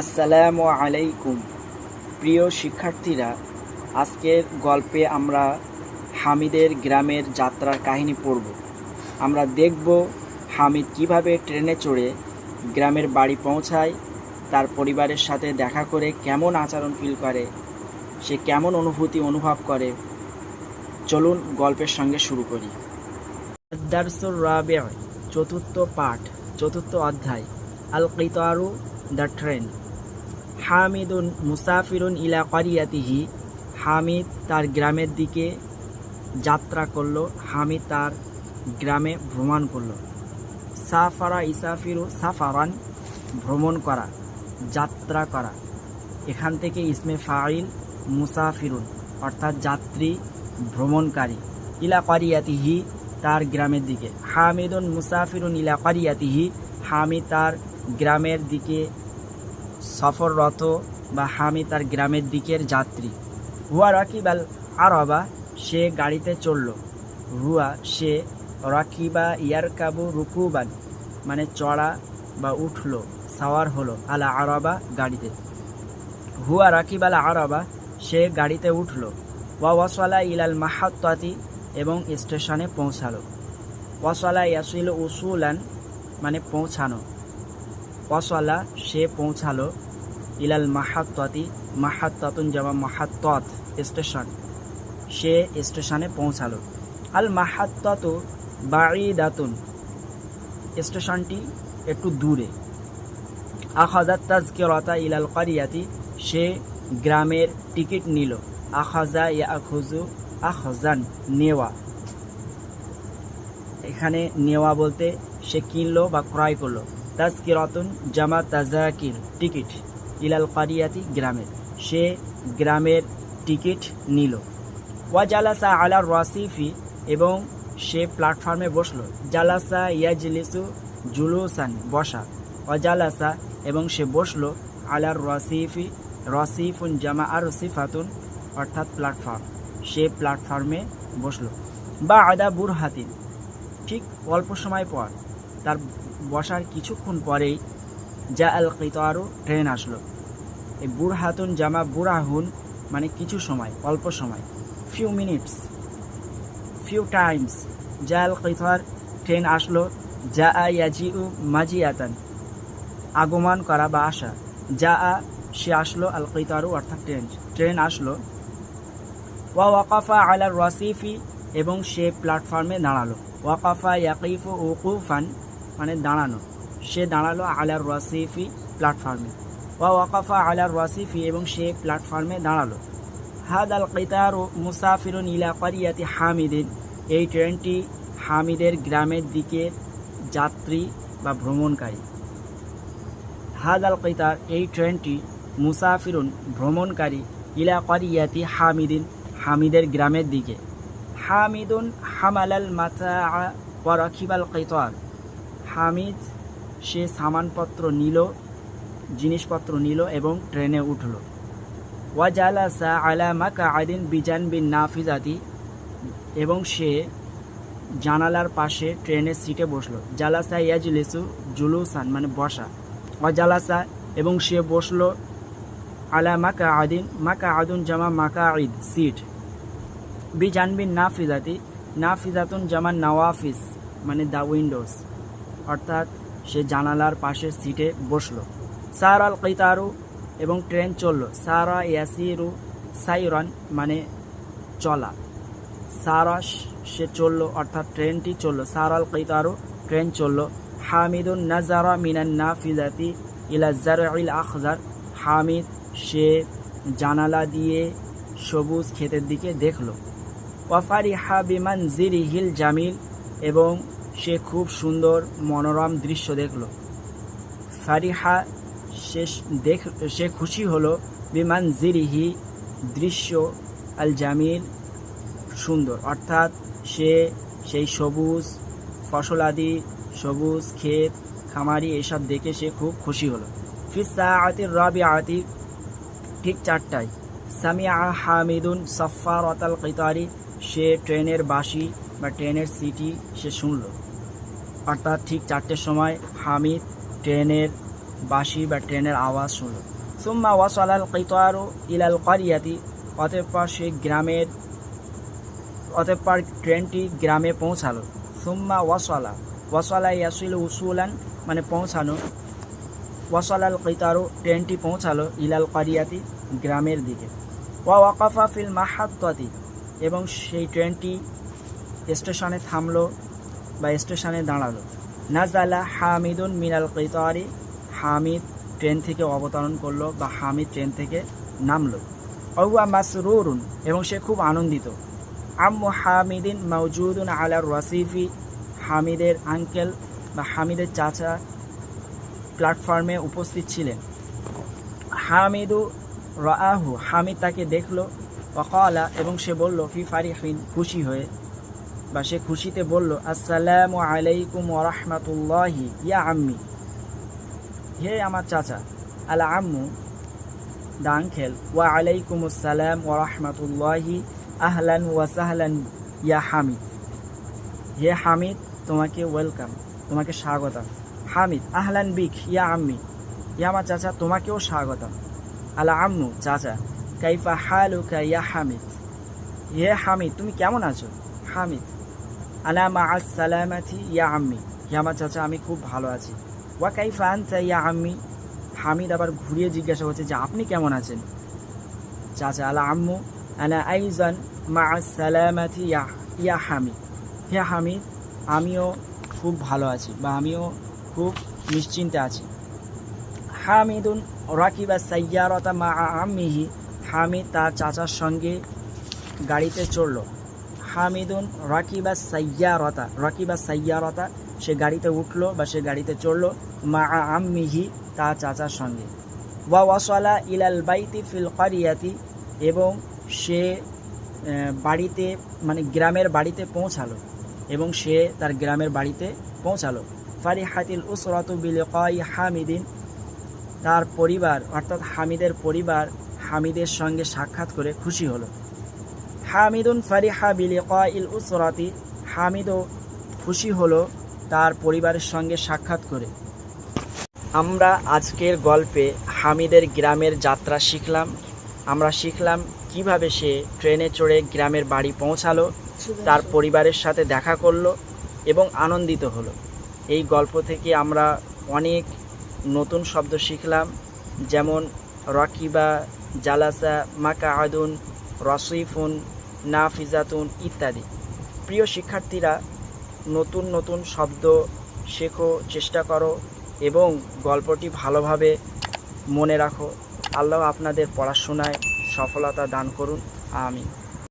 আসসালামু আলাইকুম। প্রিয় শিক্ষার্থীরা, আজকের গল্পে আমরা হামিদের গ্রামের যাত্রার কাহিনী পড়ব। আমরা দেখব হামিদ কীভাবে ট্রেনে চড়ে গ্রামের বাড়ি পৌঁছায়, তার পরিবারের সাথে দেখা করে কেমন আচরণ ফিল করে, সে কেমন অনুভূতি অনুভব করে। চলুন গল্পের সঙ্গে শুরু করি। দারসুর রাবে, চতুর্থ পাঠ, চতুর্থ অধ্যায় আল কিতারু দ্য ট্রেন। হামিদুন মুসাফিরুন ইলা কারিয়াতিহি। হামিদ তার গ্রামের দিকে যাত্রা করল। হামিদ তার গ্রামে ভ্রমণ করল। সাফারা ইসাফিরু সাফারান ভ্রমণ করা, যাত্রা করা। এখান থেকে ইসমে ফাইল মুসাফিরুন, অর্থাৎ যাত্রী ভ্রমণকারী, ইলা কারিয়াতিহি তার গ্রামের দিকে। হামিদুন মুসাফিরুন ইলা কারিয়াতিহি, হামিদ তার গ্রামের দিকে সফররত বা হামি তার গ্রামের দিকের যাত্রী। হুয়া রাকিবাল আরবা, সে গাড়িতে চলল হুয়া, সে রাকিবা ইয়ারকাবু রুকুবান মানে চড়া বা উঠল, সাওয়ার হলো আলা আরবা গাড়িতে। হুয়া রাকিবাল আরবা, সে গাড়িতে উঠল ওয়া ওয়াসলা ইলাল মাহাত্তাতি এবং স্টেশনে পৌঁছালো। ওয়াসলা ইয়াসিল উসুলান মানে পৌঁছানো। ওয়াসলা, সে পৌঁছালো ইলাল মাহাত্তাতি, মাহাত্তাতুন জামা মাহাত্তত স্টেশন। সে স্টেশনে পৌঁছালো। আল মাহাত্তাতু বাঈদাতুন। স্টেশনটি একটু দূরে। আখাজাত তাজকিরাতা ইলাল কারিয়াতি, সে গ্রামের টিকিট নিল। আখাজা ইয়া আখুজু আখজান, নেওয়া। এখানে নেওয়া বলতে সে কিনলো বা ক্রয় করল। তাজকিরাতুন জামা তাজাকির টিকিট। ইলাল কারিয়াতি গ্রামের। সে গ্রামের টিকিট নিল। ওয়া জালাসা আলার রাসিফি এবং সে প্ল্যাটফর্মে বসল। জালাসা ইয়াজলিসু জুলুসান বসা। ওয়া জালাসা এবং সে বসল আলার রাসিফি, রসিফুন জামা আর সিফাতুন অর্থাৎ প্ল্যাটফর্ম। সে প্ল্যাটফর্মে বসল। বা আদা বুরহাতিন। ঠিক অল্প সময় পর তার বসার কিছুক্ষণ পরেই যা আল কিতারু ট্রেন আসলো। এই বুড়হাতুন জামা বুড়াহুন মানে কিছু সময়, অল্প সময় ফিউ মিনিটস ফিউ টাইমস যা আল কিতার ট্রেন আসলো যা আ ইয়াজিউ মাজিয়াতান, আগমন করা বা আসা যা আ সে আসলো আল কিতারু অর্থাৎ ট্রেন ট্রেন আসলো, ওয়া ওয়াকাফা আলার রসিফি, এবং সে প্ল্যাটফর্মে দাঁড়াল, ওয়াকাফা ইয়াকিফু উকুফান মানে দাঁড়ানো, সে দাঁড়াল আলার রসিফি প্ল্যাটফর্মে। ওয়া ওয়াকাফা আলার রসিফি এবং সে প্ল্যাটফর্মে দাঁড়াল। হাদ আল কিতার মুসাফিরুন ইলা কারিয়াতি হামিদিন। এই ট্রেনটি হামিদের গ্রামের দিকে যাত্রী বা ভ্রমণকারী। হাদ আল কিতার, এই ট্রেনটি মুসাফিরুন ভ্রমণকারী ইলা কারিয়াতি হামিদিন, হামিদের গ্রামের দিকে। হামিদুন হামালাল মাতা ওয়া রাখিবাল কিতার। হামিদ সে সামানপত্র নিল জিনিসপত্র নিল এবং ট্রেনে উঠল। ওয়াজালাসা আলা মাকা আদিন বিজান বিন নাফিজাতি এবং সে জানালার পাশে ট্রেনের সিটে বসল। জালাসা ইয়াজলিসু জুলুসান মানে বসা। ওয়াজালাসা এবং সে বসল আলা মাকা আদিন মাকা আদুন জামা মাকা ঈদ সিট। বি বিজানবিন নাফিজাতি, নাফিজাতুন জামা নওয়াফিস মানে দ্য উইন্ডোজ। অর্থাৎ সে জানালার পাশের সিটে বসল। সার আল কৈতারু এবং ট্রেন চলল। সারা ইয়াসিরু সাইরন মানে চলা। সারা সে চলল, অর্থাৎ ট্রেনটি চলল। সার আল কৈতারু, ট্রেন চলল। হামিদুন নাজারা মিনান না ফিজাতি ইলা জারইল আখজার। হামিদ, সে জানালা দিয়ে সবুজ ক্ষেতের দিকে দেখল। ওয়াফারি হা বিমান জিরি হিল জামিল এবং সে খুব সুন্দর মনোরম দৃশ্য দেখল। ফারিহা সে দেখ, সে খুশি হলো। বিমান জিরিহি দৃশ্য আল জামিল সুন্দর। অর্থাৎ সে সেই সবুজ ফসলাদি সবুজ ক্ষেত, খামারি এসব দেখে সে খুব খুশি হলো। ফিসা আতির রবি আতি ঠিক চারটায়। সামিয়া হামিদুন সফার অতাল কিতারি, সে ট্রেনের বাসি বা ট্রেনের সিটি সে শুনল। অর্থাৎ ঠিক চারটের সময় হামিদ ট্রেনের বাঁশি বা ট্রেনের আওয়াজ শুনল। সুম্মা ওয়াসালাল কৈতারু ইলাল কারিয়াতি অতঃপর সেই গ্রামের অতঃপর ট্রেনটি গ্রামে পৌঁছালো। সুম্মা ওয়াসালা ওয়াসালা ইয়াসিল উসুলান মানে পৌঁছানো। ওয়াসালাল কৈতারু ট্রেনটি পৌঁছালো ইলাল কারিয়াতি গ্রামের দিকে। ওয়া ওয়াকাফা ফিল মাহাত্তাতি, এবং সেই ট্রেনটি স্টেশনে থামলো বা স্টেশনে দাঁড়াল। নাজালা হামিদুন মিনাল কৈতারি হামিদ ট্রেন থেকে অবতরণ করল বা হামিদ ট্রেন থেকে নামলো। অহুয়া মাসরুরুন, এবং সে খুব আনন্দিত। আম্মু হামিদিন মৌজুদুন আলার ওয়াসিফি হামিদের আঙ্কেল বা হামিদের চাচা প্ল্যাটফর্মে উপস্থিত ছিলেন। হামিদু রাহু হামিদ তাকে দেখল, ওয়াকালা, এবং সে বলল, ফি ফারিহিন, খুশি হয়ে। বা সে খুশিতে বলল, আসসালামু আলাইকুম ওরহমাতুল্লাহি ইয়া আম্মি। হে আমার চাচা আলা আম্মু দা আঙ্কেল ওয়া আলাইকুম আসসালাম ওরহমাতুল্লাহি আহলান ওয়া সাহলান ইয়া হামিদ। হে হামিদ, তোমাকে ওয়েলকাম, তোমাকে স্বাগতম। হামিদ, আহলান বিক, ইয়া আম্মি। ইয়া আমার চাচা, তোমাকেও স্বাগতম। আলা আম্মু চাচা, কাইফা হালুকা ইয়া হামিদ। হে হামিদ, তুমি কেমন আছো? হামিদ, আলা মা সালামাতি ইয়া আম্মি। হে আমার চাচা, আমি খুব ভালো আছি। ওয়া কাইফা আনতা ইয়া আম্মি? হামিদ আবার ঘুরিয়ে জিজ্ঞাসা করছে যে, আপনি কেমন আছেন? চাচা, আলা আম্মু, আনা আইজান মা সালামাতি ইয়া ইয়া হামিদ। হে হামিদ, আমিও খুব ভালো আছি বা আমিও খুব নিশ্চিন্তে আছি। হামিদুন রাকিবা সাইয়ারতা মা আম্মিহি। হামিদ তার চাচার সঙ্গে গাড়িতে চড়ল। হামিদুন রাকিবা সাইয়ারতা। রাকিবা সাইয়ারতা, সে গাড়িতে উঠল বা সে গাড়িতে চড়লো মা আম্মিহি, তার চাচার সঙ্গে। ওয়া ওয়াসালা ইলাল বাইতি ফিল কারিয়াতি এবং সে বাড়িতে মানে গ্রামের বাড়িতে পৌঁছালো, এবং সে তার গ্রামের বাড়িতে পৌঁছালো। ফারি ফারিহাতিল উসরাতু বিলিকাই হামিদিন, তার পরিবার, অর্থাৎ হামিদের পরিবার হামিদের সঙ্গে সাক্ষাৎ করে খুশি হলো। হামিদুন ফারিহা বিলিকাইল উসরাতি। হামিদও খুশি হলো তার পরিবারের সঙ্গে সাক্ষাৎ করে। আমরা আজকের গল্পে হামিদের গ্রামের যাত্রা শিখলাম। আমরা শিখলাম কীভাবে সে ট্রেনে চড়ে গ্রামের বাড়ি পৌঁছালো, তার পরিবারের সাথে দেখা করল এবং আনন্দিত হলো। এই গল্প থেকে আমরা অনেক নতুন শব্দ শিখলাম, যেমন রকিবা, জালাসা মাকা আদুন রসিফুন নাফিজাতুন ইত্যাদি। প্রিয় শিক্ষার্থীরা, নতুন নতুন শব্দ শেখো, চেষ্টা করো এবং গল্পটি ভালোভাবে মনে রাখো। আল্লাহ আপনাদের পড়াশোনায় সফলতা দান করুন। আমিন।